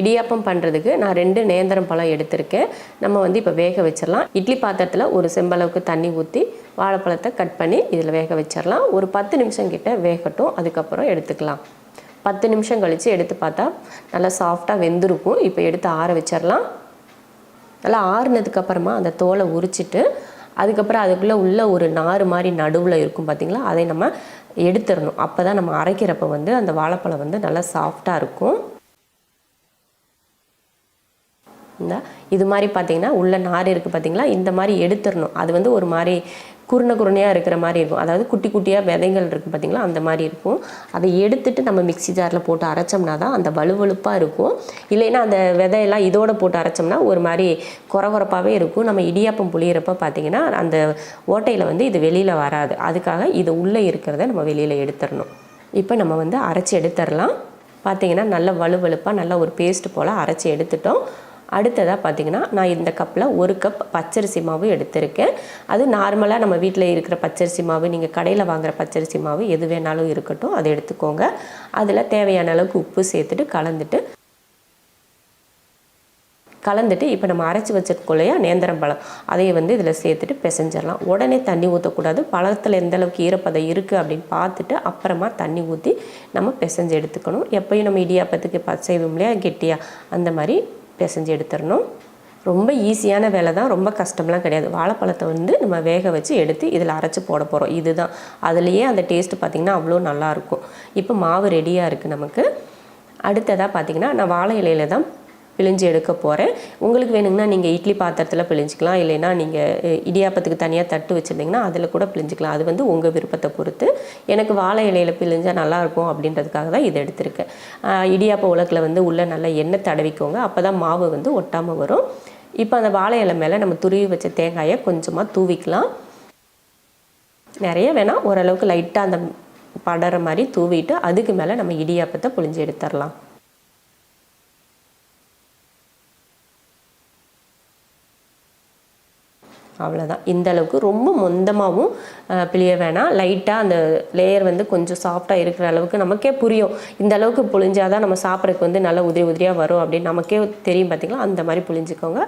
இடியாப்பம் பண்ணுறதுக்கு நான் ரெண்டு நேந்திரம் பழம் எடுத்திருக்கேன். நம்ம வந்து இப்போ வேக வச்சிடலாம் இட்லி பாத்திரத்தில் ஒரு செம்பளவுக்கு தண்ணி ஊற்றி வாழைப்பழத்தை கட் பண்ணி இதில் வேக வச்சிடலாம் ஒரு பத்து நிமிஷம் கிட்ட வேகட்டும். அதுக்கப்புறம் எடுத்துக்கலாம். பத்து நிமிஷம் கழித்து எடுத்து பார்த்தா நல்லா சாஃப்டாக வெந்திருக்கும். இப்போ எடுத்து ஆற வச்சிடலாம் நல்லா ஆறுனதுக்கப்புறமா அந்த தோலை உரிச்சிட்டு அதுக்கப்புறம் அதுக்குள்ளே உள்ள ஒரு நார் மாதிரி நடுவில் இருக்கும் பார்த்தீங்களா அதை நம்ம எடுத்துடணும் அப்போ தான் நம்ம அரைக்கிறப்ப வந்து அந்த வாழைப்பழம் வந்து நல்லா சாஃப்டாக இருக்கும். இந்த இது மாதிரி பார்த்தீங்கன்னா உள்ள நார் இருக்குது பார்த்தீங்களா? இந்த மாதிரி எடுத்துடணும். அது வந்து ஒரு மாதிரி குருணை குருணையாக இருக்கிற மாதிரி இருக்கும். அதாவது குட்டி குட்டியாக விதைகள் இருக்குது பார்த்தீங்களா? அந்த மாதிரி இருக்கும். அதை எடுத்துட்டு நம்ம மிக்ஸி ஜாரில் போட்டு அரைச்சோம்னா தான் அந்த வலுவழுப்பாக இருக்கும். இல்லைன்னா அந்த விதையெல்லாம் இதோடு போட்டு அரைச்சோம்னா ஒரு மாதிரி குறவரப்பாகவே இருக்கும். நம்ம இடியாப்பம் புளியிறப்ப பார்த்தீங்கன்னா அந்த ஓட்டையில் வந்து இது வெளியில் வராது. அதுக்காக இது உள்ளே இருக்கிறத நம்ம வெளியில் எடுத்துடணும். இப்போ நம்ம வந்து அரைச்சி எடுத்துடலாம். பார்த்தீங்கன்னா நல்ல வலுவழுப்பாக நல்ல ஒரு பேஸ்ட் போல் அரைச்சி எடுத்துட்டோம். அடுத்ததாக பார்த்தீங்கன்னா நான் இந்த கப்பில் ஒரு கப் பச்சரிசி மாவு எடுத்திருக்கேன். அது நார்மலாக நம்ம வீட்டில் இருக்கிற பச்சரிசி மாவு நீங்கள் கடையில் வாங்குற பச்சரிசி மாவு எது வேணாலும் இருக்கட்டும் அதை எடுத்துக்கோங்க. அதில் தேவையான அளவுக்கு உப்பு சேர்த்துட்டு கலந்துட்டு கலந்துட்டு இப்போ நம்ம அரைச்சி வச்சிருக்கோம் நேந்திரம் பழம். அதையே வந்து இதில் சேர்த்துட்டு பிசைஞ்சிடலாம். உடனே தண்ணி ஊற்றக்கூடாது பழத்தில் எந்த அளவுக்கு ஈரப்பதம் இருக்குது அப்படின்னு பார்த்துட்டு அப்புறமா தண்ணி ஊற்றி நம்ம பிசைஞ்சு எடுத்துக்கணும். எப்பயும் நம்ம இடியாப்பத்துக்கு ப செய்வோம் இல்லையா கெட்டியாக அந்த மாதிரி பிசைஞ்சு எடுத்துடணும். ரொம்ப ஈஸியான வேலை தான் ரொம்ப கஷ்டம்லாம் கிடையாது. வாழைப்பழத்தை வந்து நம்ம வேக வச்சு எடுத்து இதில் அரைச்சி போட போகிறோம் இதுதான். அதுலேயே அந்த டேஸ்ட்டு பார்த்திங்கன்னா அவ்வளோ நல்லாயிருக்கும் இப்போ மாவு ரெடியாக இருக்குது நமக்கு. அடுத்ததாக பார்த்திங்கன்னா நான் வாழை இலையில தான் பிழிஞ்சு எடுக்க போகிறேன் உங்களுக்கு வேணுங்கன்னா நீங்கள் இட்லி பாத்திரத்தில் பிழிஞ்சிக்கலாம். இல்லைன்னா நீங்கள் இடியாப்பத்துக்கு தனியாக தட்டு வச்சுருந்தீங்கன்னா அதில் கூட பிழிஞ்சிக்கலாம். அது வந்து உங்கள் விருப்பத்தை பொறுத்து. எனக்கு வாழை இலையில பிழிஞ்சால் நல்லாயிருக்கும் அப்படின்றதுக்காக தான் இதை எடுத்திருக்கேன். இடியாப்ப உலக்கில் வந்து உள்ளே நல்லா எண்ணெய் தடவிக்கோங்க. அப்போ தான் மாவு வந்து ஒட்டாமல் வரும். இப்போ அந்த வாழை இலை மேலே நம்ம துருவி வச்ச தேங்காயை கொஞ்சமாக தூவிக்கலாம். நிறைய வேணால் ஓரளவுக்கு லைட்டாக அந்த படற மாதிரி தூவிட்டு அதுக்கு மேலே நம்ம இடியாப்பத்தை புழிஞ்சு எடுத்துடலாம் அவ்வளோதான் இந்த அளவுக்கு ரொம்ப மொந்தமாகவும் பிழிய வேணாம். லைட்டாக அந்த லேயர் வந்து கொஞ்சம் சாஃப்டாக இருக்கிற அளவுக்கு நமக்கே புரியும். இந்த அளவுக்கு புழிஞ்சாதான் நம்ம சாப்பிட்றதுக்கு வந்து நல்லா உதிரி உதிரியாக வரும் அப்படின்னு நமக்கே தெரியும் பார்த்திங்களா அந்த மாதிரி புழிஞ்சுக்கோங்க.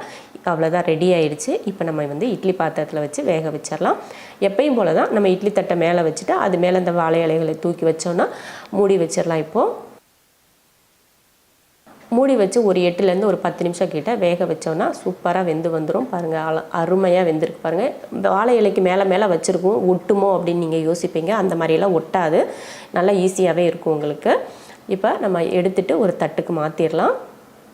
அவ்வளோதான் ரெடி ஆயிடுச்சு. இப்போ நம்ம வந்து இட்லி பாத்திரத்தில் வச்சு வேக வச்சிடலாம். எப்பயும் போல தான் நம்ம இட்லி தட்டை மேலே வச்சுட்டு அது மேலே அந்த வாழை இலைகளை தூக்கி வச்சோன்னா மூடி வச்சிடலாம் இப்போது மூடி வச்சு ஒரு எட்டுலேருந்து ஒரு பத்து நிமிஷம் கிட்ட வேக வச்சோன்னா சூப்பராக வெந்து வந்துடும் பாருங்கள் அல அருமையாக வெந்திருக்கு பாருங்கள் வாழை இலைக்கு மேலே மேலே வச்சுருக்கோம். ஒட்டுமோ அப்படின்னு நீங்கள் யோசிப்பீங்க. அந்த மாதிரியெல்லாம் ஒட்டாது. நல்லா ஈஸியாகவே இருக்கும் உங்களுக்கு. இப்போ நம்ம எடுத்துகிட்டு ஒரு தட்டுக்கு மாற்றிடலாம்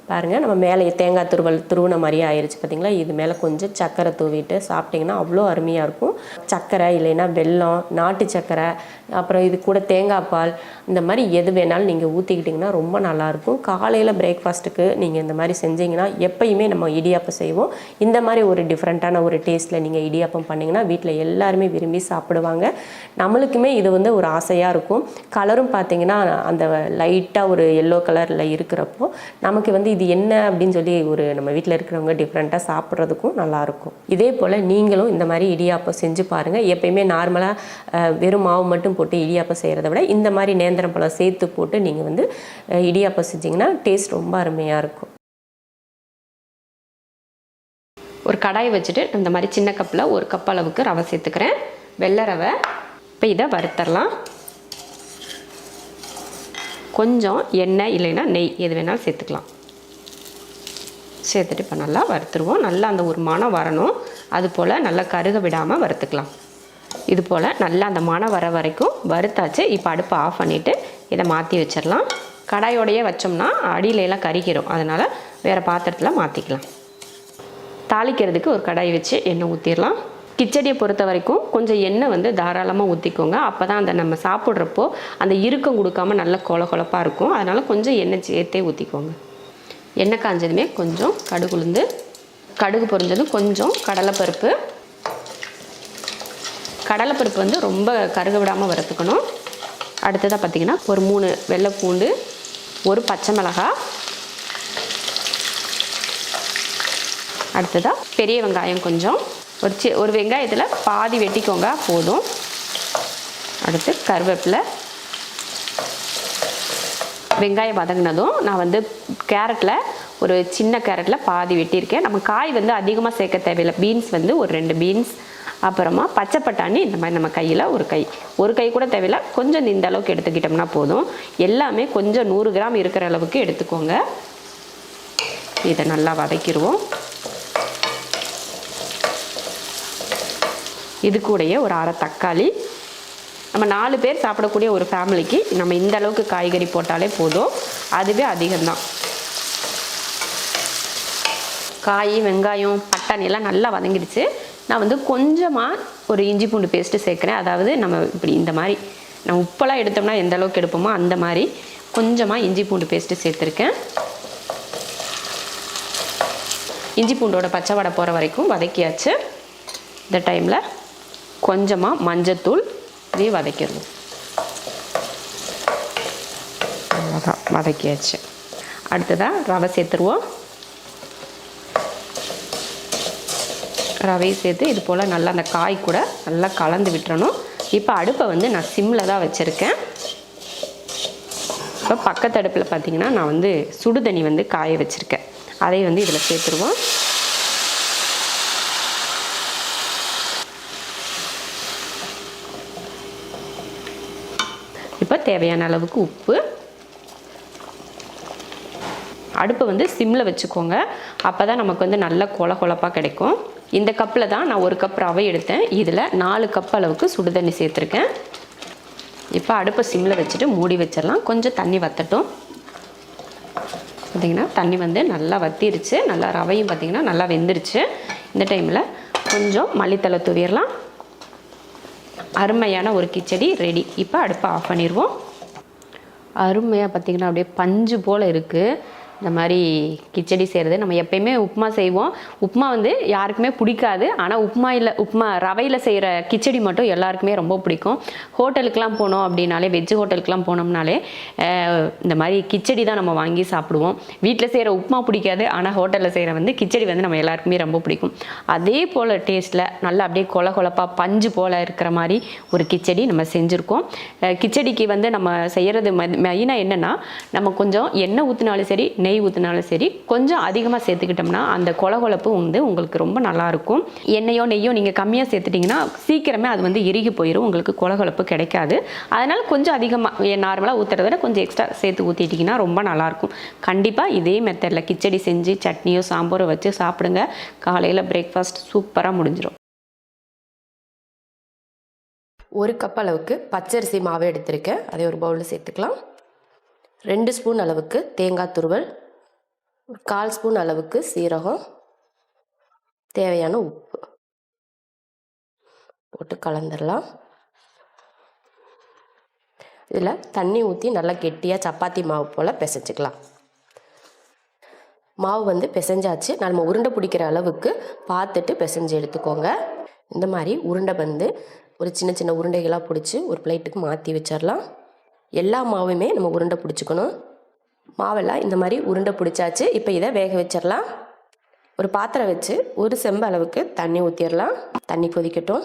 பாருங்கள் நம்ம மேலே தேங்காய் துருவல் துருவின மாதிரியே ஆயிடுச்சு பார்த்தீங்களா இது மேலே கொஞ்சம் சர்க்கரை தூவிட்டு சாப்பிட்டிங்கன்னா அவ்வளோ அருமையாக இருக்கும். சர்க்கரை இல்லைன்னா வெல்லம் நாட்டு சர்க்கரை அப்புறம் இது கூட தேங்காய் பால் இந்த மாதிரி எது வேணாலும் நீங்கள் ஊற்றிக்கிட்டிங்கன்னா ரொம்ப நல்லாயிருக்கும் காலையில் பிரேக்ஃபாஸ்ட்டுக்கு நீங்கள் இந்த மாதிரி செஞ்சீங்கன்னா எப்பயுமே நம்ம இடியாப்பம் செய்வோம். இந்த மாதிரி ஒரு டிஃப்ரெண்ட்டான ஒரு டேஸ்ட்டில் நீங்கள் இடியாப்பம் பண்ணிங்கன்னா வீட்டில் எல்லாருமே விரும்பி சாப்பிடுவாங்க. நம்மளுக்குமே இது வந்து ஒரு ஆசையாக இருக்கும். கலரும் பார்த்திங்கன்னா அந்த லைட்டாக ஒரு எல்லோ கலரில் இருக்கிறப்போ நமக்கு வந்து இது என்ன அப்படின்னு சொல்லி ஒரு நம்ம வீட்டில் இருக்கிறவங்க டிஃப்ரெண்ட்டாக சாப்பிட்றதுக்கும் நல்லாயிருக்கும். இதே போல் நீங்களும் இந்த மாதிரி இடியாப்பம் செஞ்சு பாருங்கள் எப்பயுமே நார்மலாக வெறும் மாவு மட்டும் போட்டு இடியாப்பம் செய்கிறத விட இந்த மாதிரி நேந்திரம் பழம் சேர்த்து போட்டு நீங்கள் வந்து இடியாப்பம் செஞ்சிங்கன்னா டேஸ்ட் ரொம்ப அருமையாக இருக்கும். ஒரு கடாய் வச்சுட்டு இந்த மாதிரி சின்ன கப்பில் ஒரு கப் அளவுக்கு ரவை சேர்த்துக்கிறேன். வெள்ளை ரவை. இப்போ இதை வறுத்தரலாம். கொஞ்சம் எண்ணெய் இல்லைன்னா நெய் எது வேணாலும் சேர்த்துக்கலாம். சேர்த்துட்டு இப்போ நல்லா வறுத்துருவோம். நல்லா அந்த ஒரு மணம் வரணும். அது போல் நல்லா கருக விடாமல் வறுத்துக்கலாம். இது போல் நல்லா அந்த மனம் வர வரைக்கும் வறுத்தாச்சு. இப்போ அடுப்பை ஆஃப் பண்ணிவிட்டு இதை மாற்றி வச்சிடலாம். கடாயோடையே வச்சோம்னா அடியில கறிக்கிறோம் அதனால் வேறு பாத்திரத்தில் மாற்றிக்கலாம் தாளிக்கிறதுக்கு ஒரு கடாய் வச்சு எண்ணெய் ஊற்றிடலாம் கிச்சடியை பொறுத்த வரைக்கும் கொஞ்சம் எண்ணெய் வந்து தாராளமாக ஊற்றிக்கோங்க அப்போ தான் அந்த நம்ம சாப்பிட்றப்போ அந்த இறுக்கம் கொடுக்காம நல்ல கொல கொலப்பாக இருக்கும். அதனால் கொஞ்சம் எண்ணெய் சேர்த்தே ஊற்றிக்கோங்க எண்ணெய் காஞ்சதுமே கொஞ்சம் கடுகு உளுந்து கடுகு பொரிஞ்சதும் கொஞ்சம் கடலைப்பருப்பு. கடலைப்பருப்பு வந்து ரொம்ப கருக விடாமல் வறுத்துக்கணும். அடுத்ததாக பார்த்திங்கன்னா ஒரு மூணு வெள்ளைப்பூண்டு ஒரு பச்சை மிளகாய் அடுத்ததாக பெரிய வெங்காயம் கொஞ்சம். ஒரு சி ஒரு வெங்காயத்தில் பாதி வெட்டிக்கோங்க போதும். அடுத்து கருவேப்பிலை வெங்காயம் வதங்கினதும் நான் வந்து கேரட்டில் ஒரு சின்ன கேரட்டில் பாதி வெட்டியிருக்கேன். நம்ம காய் வந்து அதிகமாக சேர்க்க தேவையில்லை. பீன்ஸ் வந்து ஒரு ரெண்டு பீன்ஸ் அப்புறமா பச்சை பட்டாணி இந்த மாதிரி நம்ம கையில் ஒரு கை. ஒரு கை கூட தேவையில்லை. கொஞ்சம் இந்த அளவுக்கு எடுத்துக்கிட்டோம்னா போதும். எல்லாமே கொஞ்சம் நூறு கிராம் இருக்கிற அளவுக்கு எடுத்துக்கோங்க. இதை நல்லா வதக்கிடுவோம் இது கூடயே ஒரு அரை தக்காளி நம்ம நாலு பேர் சாப்பிடக்கூடிய ஒரு ஃபேமிலிக்கு நம்ம இந்த அளவுக்கு காய்கறி போட்டாலே போதும். அதுவே அதிகம்தான். காய் வெங்காயம் பட்டாணி எல்லாம் நல்லா வதங்கிடுச்சு. நான் வந்து கொஞ்சமாக ஒரு இஞ்சி பூண்டு பேஸ்ட்டு சேர்க்குறேன். அதாவது நம்ம இப்படி இந்த மாதிரி நம்ம உப்பெல்லாம் எடுத்தோம்னா எந்த அளவுக்கு எடுப்போமோ அந்த மாதிரி கொஞ்சமாக இஞ்சி பூண்டு பேஸ்ட்டு சேர்த்துருக்கேன். இஞ்சி பூண்டோட பச்சை வடை போகிற வரைக்கும் வதக்கியாச்சு. இந்த டைமில் கொஞ்சமாக மஞ்சத்தூள் இதையும் வதக்கிடணும். அவ்வளோதான் வதக்கியாச்சு. அடுத்ததாக ரவை சேர்த்துருவோம். ரவையை சேர்த்து இது போல் நல்லா அந்த காய் கூட நல்லா கலந்து விட்டுறணும். இப்போ அடுப்பை வந்து நான் சிம்மில் தான் வச்சுருக்கேன். இப்போ பக்கத்து அடுப்பில் பார்த்தீங்கன்னா நான் வந்து சுடு தண்ணி வந்து காய வச்சுருக்கேன். அதை வந்து இதில் சேர்த்துருவோம். தேவையான அளவுக்கு உப்பு. அடுப்பை வந்து சிம்மில் வச்சுக்கோங்க. அப்போ தான் நமக்கு வந்து நல்ல கொல கொலப்பாக கிடைக்கும். இந்த கப்பில் தான் நான் ஒரு கப் ரவை எடுத்தேன். இதில் நாலு கப் அளவுக்கு சுடுதண்ணி சேர்த்துருக்கேன். இப்போ அடுப்பை சிம்மில் வச்சுட்டு மூடி வச்சிடலாம். கொஞ்சம் தண்ணி வத்தட்டும். பார்த்திங்கன்னா தண்ணி வந்து நல்லா வத்திருச்சு. நல்லா ரவையும் பார்த்திங்கன்னா நல்லா வெந்துருச்சு. இந்த டைமில் கொஞ்சம் மல்லித்தலை தூவிடலாம். அருமையான ஒரு கிச்சடி ரெடி இப்போ அடுப்பை ஆஃப் பண்ணிடுவோம் அருமையாக பார்த்திங்கன்னா அப்படியே பஞ்சு போல் இருக்குது இந்த மாதிரி கிச்சடி செய்கிறது நம்ம எப்பயுமே உப்புமா செய்வோம். உப்புமா வந்து யாருக்குமே பிடிக்காது. ஆனால் உப்புமா இல்லை உப்புமா ரவையில் செய்கிற கிச்சடி மட்டும் எல்லாருக்குமே ரொம்ப பிடிக்கும். ஹோட்டலுக்கெலாம் போனோம் அப்படின்னாலே வெஜ் ஹோட்டலுக்கெலாம் போனோம்னாலே இந்த மாதிரி கிச்சடி தான் நம்ம வாங்கி சாப்பிடுவோம். வீட்டில் செய்கிற உப்புமா பிடிக்காது. ஆனால் ஹோட்டலில் செய்கிற வந்து கிச்சடி வந்து நம்ம எல்லாருக்குமே ரொம்ப பிடிக்கும். அதே போல் டேஸ்ட்டில் நல்லா அப்படியே கொல கொலப்பாக பஞ்சு போல் இருக்கிற மாதிரி ஒரு கிச்சடி நம்ம செஞ்சுருக்கோம். கிச்சடிக்கு வந்து நம்ம செய்கிறது மெயினாக என்னென்னா நம்ம கொஞ்சம் எண்ணெய் ஊற்றினாலும் சரி நெய் ஊற்றினாலும் சரி கொஞ்சம் அதிகமாக சேர்த்துக்கிட்டோம்னா அந்த கொலகொலப்பு வந்து உங்களுக்கு ரொம்ப நல்லாயிருக்கும் எண்ணெயோ நெய்யோ நீங்கள் கம்மியாக சேர்த்துட்டிங்கன்னா சீக்கிரமே அது வந்து இறுகி போயிடும் உங்களுக்கு கொலகொலப்பு கிடைக்காது. அதனால் கொஞ்சம் அதிகமாக நார்மலாக ஊற்றுறத விட கொஞ்சம் எக்ஸ்ட்ரா சேர்த்து ஊற்றிட்டிங்கன்னா ரொம்ப நல்லாயிருக்கும் கண்டிப்பாக இதே மெத்தடில் கிச்சடி செஞ்சு சட்னியோ சாம்பாரோ வச்சு சாப்பிடுங்க. காலையில் பிரேக்ஃபாஸ்ட் சூப்பராக முடிஞ்சிடும் ஒரு கப் அளவுக்கு பச்சரிசி மாவு எடுத்திருக்கேன். அதை ஒரு பவுலில் சேர்த்துக்கலாம். ரெண்டு ஸ்பூன் அளவுக்கு தேங்காய் துருவல் கால் ஸ்பூன் அளவுக்கு சீரகம் தேவையான உப்பு போட்டு கலந்துடலாம் இதில் தண்ணி ஊற்றி நல்லா கெட்டியாக சப்பாத்தி மாவு போல் பிசைஞ்சிக்கலாம். மாவு வந்து பிசைஞ்சாச்சு. நம்ம உருண்டை பிடிக்கிற அளவுக்கு பார்த்துட்டு பிசைஞ்சு எடுத்துக்கோங்க. இந்த மாதிரி உருண்டை வந்து ஒரு சின்ன சின்ன உருண்டைகளாக பிடிச்சி ஒரு பிளேட்டுக்கு மாற்றி வச்சிடலாம் எல்லா மாவுமே நம்ம உருண்டை பிடிச்சிக்கணும். மாவெல்லாம் இந்த மாதிரி உருண்டை பிடிச்சாச்சு. இப்போ இதை வேக வச்சிடலாம். ஒரு பாத்திரம் வச்சு ஒரு செம்பு அளவுக்கு தண்ணி ஊற்றிடலாம் தண்ணி கொதிக்கட்டும்.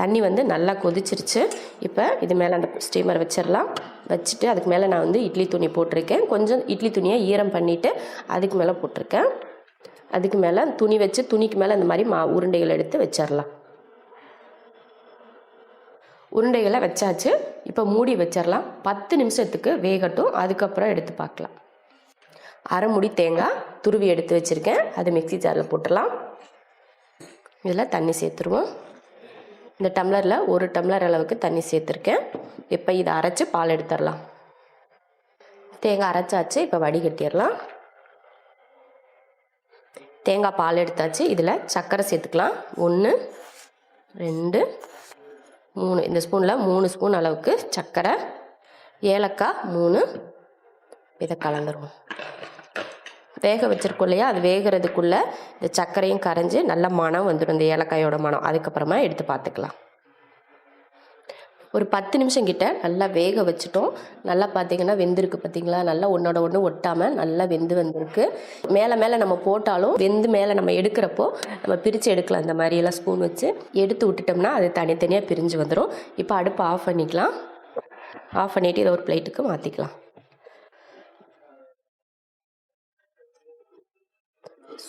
தண்ணி வந்து நல்லா கொதிச்சிருச்சு. இப்போ இது மேலே அந்த ஸ்டீமர் வச்சிடலாம். வச்சுட்டு அதுக்கு மேலே நான் வந்து இட்லி துணி போட்டிருக்கேன். கொஞ்சம் இட்லி துணியை ஈரம் பண்ணிவிட்டு அதுக்கு மேலே போட்டிருக்கேன். அதுக்கு மேலே துணி வச்சு துணிக்கு மேலே இந்த மாதிரி மா உருண்டைகள் எடுத்து வச்சிடலாம். உருண்டைகளை வச்சாச்சு. இப்போ மூடி வச்சிடலாம் பத்து நிமிஷத்துக்கு வேகட்டும். அதுக்கப்புறம் எடுத்து பார்க்கலாம். அரை முடி தேங்காய் துருவி எடுத்து வச்சுருக்கேன். அது மிக்ஸி ஜாரில் போட்டுடலாம். இதில் தண்ணி சேர்த்துருவோம். இந்த டம்ளரில் ஒரு டம்ளர் அளவுக்கு தண்ணி சேர்த்துருக்கேன். இப்போ இதை அரைச்சி பால் எடுத்துடலாம். தேங்காய் அரைச்சாச்சு. இப்போ வடிகட்டிடலாம். தேங்காய் பால் எடுத்தாச்சு. இதில் சர்க்கரை சேர்த்துக்கலாம். ஒன்று ரெண்டு மூணு இந்த ஸ்பூனில் மூணு ஸ்பூன் அளவுக்கு சர்க்கரை ஏலக்காய் மூணு. இதை கலந்துருவோம். வேக வச்சிருக்கோம் இல்லையா? அது வேகிறதுக்குள்ளே இந்த சர்க்கரையும் கரைஞ்சி நல்ல மனம் வந்துடும் இந்த ஏலக்காயோட மனம் அதுக்கப்புறமா எடுத்து பார்த்துக்கலாம். ஒரு பத்து நிமிஷம் கிட்ட நல்லா வேக வச்சுட்டோம். நல்லா பார்த்தீங்கன்னா வெந்திருக்கு பார்த்தீங்களா நல்லா ஒன்றோட ஒன்று ஒட்டாமல் நல்லா வெந்து வந்திருக்கு. மேலே மேலே நம்ம போட்டாலும் வெந்து மேலே நம்ம எடுக்கிறப்போ நம்ம பிரித்து எடுக்கலாம். இந்த மாதிரியெல்லாம் ஸ்பூன் வச்சு எடுத்து விட்டுட்டோம்னா அது தனித்தனியாக பிரிஞ்சு வந்துடும் இப்போ அடுப்பு ஆஃப் பண்ணிக்கலாம். ஆஃப் பண்ணிவிட்டு இதை ஒரு பிளேட்டுக்கு மாற்றிக்கலாம்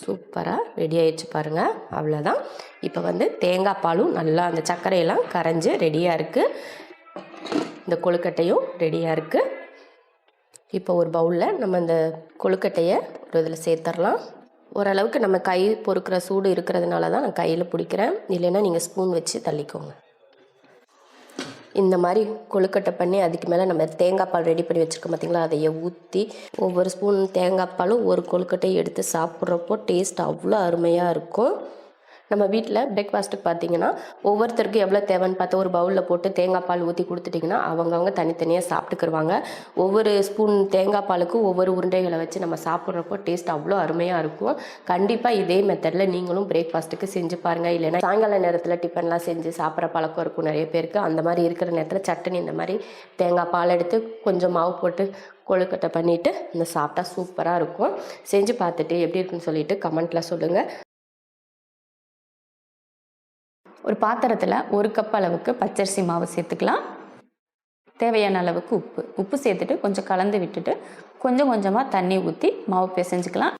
சூப்பராக ரெடி ஆயிடுச்சு பாருங்கள் அவ்வளோதான் இப்போ வந்து தேங்காய் பாலும் நல்லா அந்த சர்க்கரையெல்லாம் கரைஞ்சி ரெடியாக இருக்குது இந்த கொழுக்கட்டையும் ரெடியாக இருக்குது இப்போ ஒரு பவுலில் நம்ம இந்த கொழுக்கட்டையை ஒரு இதில் சேர்த்துடலாம் ஓரளவுக்கு நம்ம கை பொறுக்கிற சூடு இருக்கிறதுனால தான் நான் கையில் பிடிக்கிறேன். இல்லைன்னா நீங்கள் ஸ்பூன் வச்சு தள்ளிக்கோங்க. இந்த மாதிரி கொழுக்கட்டை பண்ணி அதுக்கு மேலே நம்ம தேங்காய் பால் ரெடி பண்ணி வச்சுருக்கோம் பார்த்தீங்களா அதையே ஊற்றி ஒவ்வொரு ஸ்பூன் தேங்காய் பாலும் ஒரு கொழுக்கட்டையும் எடுத்து சாப்பிட்றப்போ டேஸ்ட் அவ்வளோ அருமையாக இருக்கும். நம்ம வீட்டில் பிரேக்ஃபாஸ்ட்டுக்கு பார்த்தீங்கன்னா ஒவ்வொருத்தருக்கும் எவ்வளோ தேவைன்னு பார்த்து ஒரு பவுலில் போட்டு தேங்காய் பால் ஊற்றி கொடுத்துட்டிங்கன்னா அவங்கவுங்க தனித்தனியாக சாப்பிட்டுக்கிருவாங்க. ஒவ்வொரு ஸ்பூன் தேங்காய் பாலுக்கும் ஒவ்வொரு உருண்டைகளை வச்சு நம்ம சாப்பிட்றப்போ டேஸ்ட் அவ்வளோ அருமையாக இருக்கும். கண்டிப்பாக இதே மெத்தடில் நீங்களும் பிரேக்ஃபாஸ்ட்டுக்கு செஞ்சு பாருங்கள் இல்லைன்னா சாயங்கால நேரத்தில் டிஃபன்லாம் செஞ்சு சாப்பிட்ற பழக்கம் இருக்கும் நிறைய பேருக்கு. அந்த மாதிரி இருக்கிற நேரத்தில் சட்னி இந்த மாதிரி தேங்காய் பால் எடுத்து கொஞ்சம் மாவு போட்டு கொழுக்கட்டை பண்ணிவிட்டு இந்த சாப்பிட்டா சூப்பராக இருக்கும். செஞ்சு பார்த்துட்டு எப்படி இருக்குன்னு சொல்லிட்டு கமெண்ட்டில் சொல்லுங்கள் ஒரு பாத்திரத்தில் ஒரு கப் அளவுக்கு பச்சரிசி மாவு சேர்த்துக்கலாம். தேவையான அளவுக்கு உப்பு. உப்பு சேர்த்துட்டு கொஞ்சம் கலந்து விட்டுட்டு கொஞ்சம் கொஞ்சமாக தண்ணி ஊற்றி மாவு பிசைஞ்சுக்கலாம்.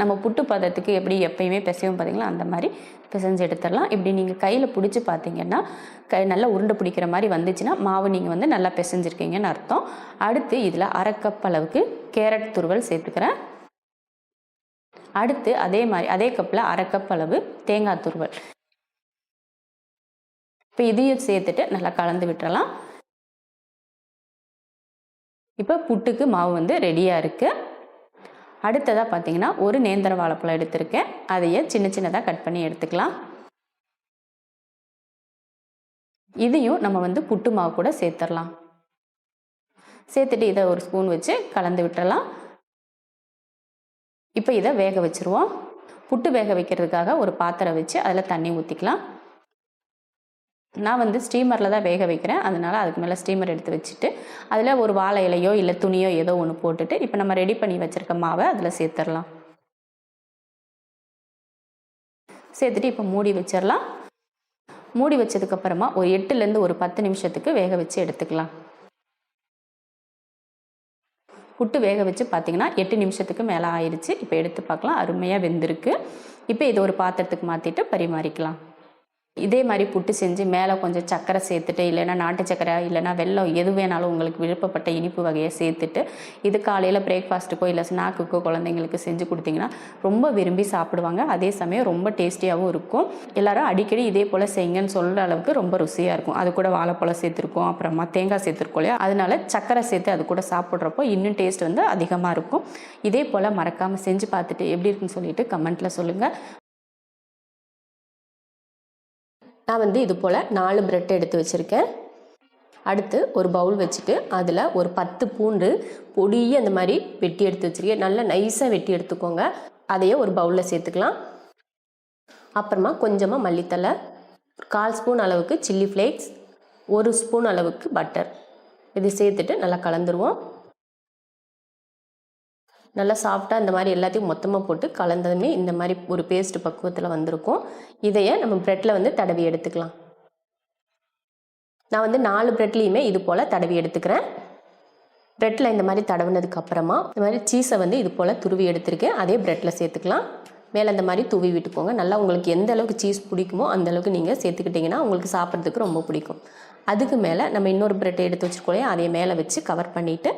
நம்ம புட்டு பதத்துக்கு எப்படி எப்பயுமே பிசையும் பார்த்தீங்களா அந்த மாதிரி பிசைஞ்சு எடுத்துடலாம். இப்படி நீங்கள் கையில் பிடிச்சி பார்த்தீங்கன்னா கை நல்லா உருண்டை பிடிக்கிற மாதிரி வந்துச்சுன்னா மாவு நீங்கள் வந்து நல்லா பிசைஞ்சிருக்கீங்கன்னு அர்த்தம். அடுத்து இதில் அரை கப் அளவுக்கு கேரட் துருவல் சேர்த்துக்கிறேன். அடுத்து அதே மாதிரி அதே கப்பில் அரை கப் அளவு தேங்காய் துருவல். இப்போ இதையும் சேர்த்துட்டு நல்லா கலந்து விட்டுறலாம். இப்போ புட்டுக்கு மாவு வந்து ரெடியாக இருக்குது அடுத்ததாக பார்த்தீங்கன்னா ஒரு நேந்திர வாழைப்பழம் எடுத்திருக்கேன். அதையே சின்ன சின்னதாக கட் பண்ணி எடுத்துக்கலாம். இதையும் நம்ம வந்து புட்டு மாவு கூட சேர்த்துடலாம் சேர்த்துட்டு இதை ஒரு ஸ்பூன் வச்சு கலந்து விட்டுறலாம். இப்போ இதை வேக வச்சுருவோம். புட்டு வேக வைக்கிறதுக்காக ஒரு பாத்திரம் வச்சு அதில் தண்ணி ஊற்றிக்கலாம் நான் வந்து ஸ்டீமரில் தான் வேக வைக்கிறேன். அதனால் அதுக்கு மேலே ஸ்டீமர் எடுத்து வச்சுட்டு அதில் ஒரு வாழை இலையோ இல்லை துணியோ ஏதோ ஒன்று போட்டுட்டு இப்போ நம்ம ரெடி பண்ணி வச்சுருக்க மாவை அதில் சேர்த்துடலாம். சேர்த்துட்டு இப்போ மூடி வச்சிடலாம். மூடி வச்சதுக்கப்புறமா ஒரு எட்டுலேருந்து ஒரு பத்து நிமிஷத்துக்கு வேக வச்சு எடுத்துக்கலாம். புட்டு வேக வச்சு பார்த்தீங்கன்னா எட்டு நிமிஷத்துக்கு மேலே ஆயிடுச்சு இப்போ எடுத்து பார்க்கலாம். அருமையாக வெந்திருக்கு. இப்போ இதை ஒரு பாத்திரத்துக்கு மாற்றிட்டு பரிமாறிக்கலாம். இதே மாதிரி புட்டு செஞ்சு மேலே கொஞ்சம் சர்க்கரை சேர்த்துட்டு இல்லைன்னா நாட்டு சர்க்கரை இல்லைன்னா வெல்லம் எது வேணாலும் உங்களுக்கு விருப்பப்பட்ட இனிப்பு வகையை சேர்த்துட்டு இது காலையில் பிரேக்ஃபாஸ்ட்டுக்கோ இல்லை ஸ்நாக்குக்கோ குழந்தைங்களுக்கு செஞ்சு கொடுத்தீங்கன்னா ரொம்ப விரும்பி சாப்பிடுவாங்க. அதே சமயம் ரொம்ப டேஸ்டியாகவும் இருக்கும். எல்லாரும் அடிக்கடி இதே போல் செய்யுங்கன்னு சொல்கிற அளவுக்கு ரொம்ப ருசியாக இருக்கும். அது கூட வாழைப்பழம் சேர்த்துருக்கோம் அப்புறமா தேங்காய் சேர்த்துருக்கோம் இல்லையா? அதனால சர்க்கரை சேர்த்து அது கூட சாப்பிட்றப்போ இன்னும் டேஸ்ட் வந்து அதிகமாக இருக்கும். இதே போல் மறக்காமல் செஞ்சு பார்த்துட்டு எப்படி இருக்குன்னு சொல்லிட்டு கமெண்ட்டில் சொல்லுங்கள் நான் வந்து இது போல் நாலு பிரெட் எடுத்து வச்சுருக்கேன். அடுத்து ஒரு பவுல் வச்சுட்டு அதில் ஒரு பத்து பூண்டு பொடியை அந்த மாதிரி வெட்டி எடுத்து வச்சுருக்கேன். நல்லா நைஸாக வெட்டி எடுத்துக்கோங்க. அதையே ஒரு பவுலில் சேர்த்துக்கலாம். அப்புறமா கொஞ்சமாக மல்லித்தலை கால் ஸ்பூன் அளவுக்கு சில்லி ஃப்ளேக்ஸ் ஒரு ஸ்பூன் அளவுக்கு பட்டர் இது சேர்த்துட்டு நல்லா கலந்துருவோம். நல்லா சாஃப்டாக இந்த மாதிரி எல்லாத்தையும் மொத்தமாக போட்டு கலந்ததுமே இந்த மாதிரி ஒரு பேஸ்ட் பக்குவத்தில் வந்திருக்கும். இதையே நம்ம ப்ரெட்டில் வந்து தடவி எடுத்துக்கலாம். நான் வந்து நாலு ப்ரெட்லேயுமே இது போல் தடவி எடுத்துக்கிறேன். ப்ரெட்டில் இந்த மாதிரி தடவினதுக்கு அப்புறமா இந்த மாதிரி சீஸை வந்து இது போல் துருவி எடுத்துருக்கேன். அதே ப்ரெட்டில் சேர்த்துக்கலாம். மேலே இந்த மாதிரி தூவி விட்டுக்கோங்க. நல்லா உங்களுக்கு எந்த அளவுக்கு சீஸ் பிடிக்குமோ அந்த அளவுக்கு நீங்கள் சேர்த்துக்கிட்டிங்கன்னா உங்களுக்கு சாப்பிட்றதுக்கு ரொம்ப பிடிக்கும். அதுக்கு மேலே நம்ம இன்னொரு ப்ரெட்டை எடுத்து வச்சுருக்கோம் இல்லையா? மேலே வச்சு கவர் பண்ணிவிட்டு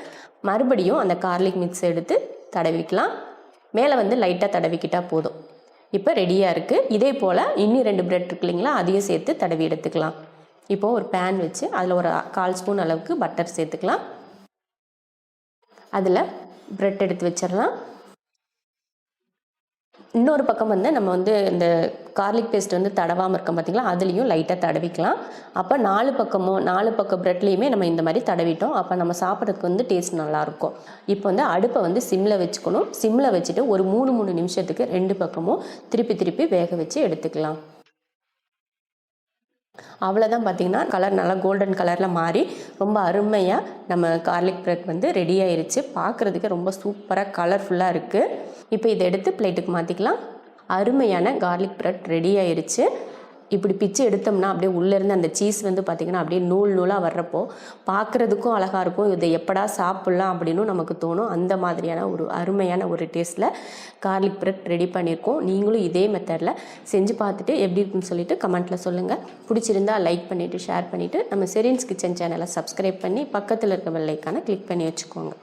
மறுபடியும் அந்த கார்லிக் மிக்ஸ் எடுத்து தடவிக்கலாம். மேலே வந்து லைட்டாக தடவிக்கிட்டால் போதும். இப்போ ரெடியாக இருக்குது இதே போல் இன்னும் ரெண்டு பிரெட் இருக்கு இல்லைங்களா? அதையும் சேர்த்து தடவி எடுத்துக்கலாம். இப்போது ஒரு பேன் வச்சு அதில் ஒரு கால் ஸ்பூன் அளவுக்கு பட்டர் சேர்த்துக்கலாம். அதில் பிரெட் எடுத்து வச்சிடலாம். இன்னொரு பக்கம் வந்து நம்ம வந்து இந்த கார்லிக் பேஸ்ட் வந்து தடவாமல் இருக்கோம் பார்த்தீங்களா அதுலேயும் லைட்டாக தடவிக்கலாம். அப்போ நாலு பக்கமும் நாலு பக்கம் ப்ரெட்லேயுமே நம்ம இந்த மாதிரி தடவிட்டோம். அப்போ நம்ம சாப்பிட்றதுக்கு வந்து டேஸ்ட் நல்லாயிருக்கும். இப்போ வந்து அடுப்பை வந்து சிம்மில் வச்சுக்கணும். சிம்மில் வச்சுட்டு ஒரு மூணு மூணு நிமிஷத்துக்கு ரெண்டு பக்கமும் திருப்பி திருப்பி வேக வச்சு எடுத்துக்கலாம். அவ்வளோதான் பார்த்தீங்கன்னா கலர் நல்லா கோல்டன் கலரில் மாறி ரொம்ப அருமையாக நம்ம கார்லிக் ப்ரெட் வந்து ரெடி ஆயிருச்சு. பார்க்குறதுக்கு ரொம்ப சூப்பராக கலர்ஃபுல்லாக இருக்குது இப்போ இதை எடுத்து பிளேட்டுக்கு மாற்றிக்கலாம் அருமையான கார்லிக் ப்ரெட் ரெடி ஆயிருச்சு. இப்படி பிச்சு எடுத்தோம்னா அப்படியே உள்ளேருந்து அந்த சீஸ் வந்து பார்த்திங்கன்னா அப்படியே நூல் நூலாக வர்றப்போ பார்க்குறதுக்கும் அழகாக இருக்கும். இதை எப்படா சாப்பிட்லாம் அப்படின்னு நமக்கு தோணும். அந்த மாதிரியான ஒரு அருமையான ஒரு டேஸ்ட்டில் கார்லிக் ப்ரெட் ரெடி பண்ணியிருக்கோம். நீங்களும் இதே மெத்தடில் செஞ்சு பார்த்துட்டு எப்படி இருக்குன்னு சொல்லிட்டு கமெண்ட்டில் சொல்லுங்கள் பிடிச்சிருந்தா லைக் பண்ணிவிட்டு ஷேர் பண்ணிவிட்டு நம்ம செரின்ஸ் கிச்சன் சேனலை சப்ஸ்கிரைப் பண்ணி பக்கத்தில் இருக்க வெள்ளைக்கான கிளிக் பண்ணி வச்சுக்கோங்க.